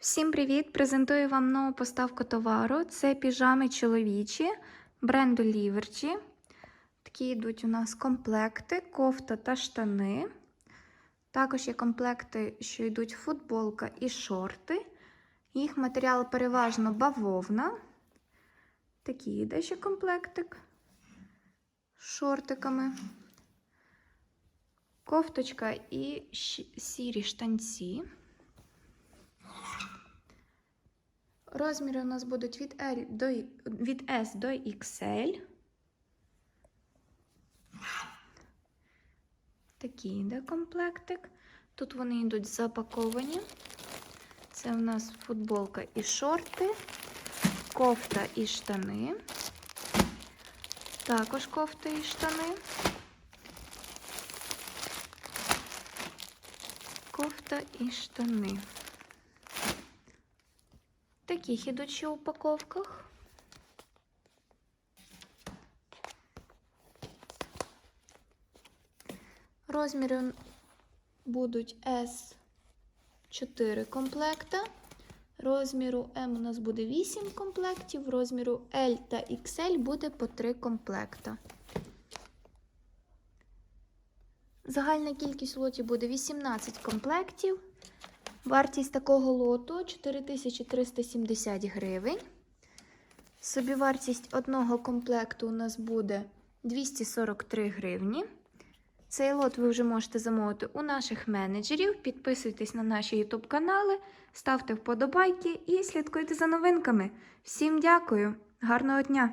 Всім привіт! Презентую вам нову поставку товару. Це піжами чоловічі бренду Ліверчі. Такі йдуть у нас комплекти, кофта та штани. Також є комплекти, що йдуть футболка і шорти. Їх матеріал переважно бавовна. Такий йде ще комплектик з шортиками. Кофточка і сірі штанці. Розміри у нас будуть від, L до, від S до XL. Такий йде комплектик. Тут вони йдуть запаковані. Це у нас футболка і шорти, кофта і штани. Також кофта і штани. Кофта і штани. Таких ідуть ще упаковках. Розміри будуть S4 комплекта. Розміру М у нас буде 8 комплектів, розміру L та XL буде по 3 комплекта. Загальна кількість лотів буде 18 комплектів. Вартість такого лоту 4370 гривень. Собівартість одного комплекту у нас буде 243 гривні. Цей лот ви вже можете замовити у наших менеджерів. Підписуйтесь на наші YouTube канали, ставте вподобайки і слідкуйте за новинками. Всім дякую! Гарного дня!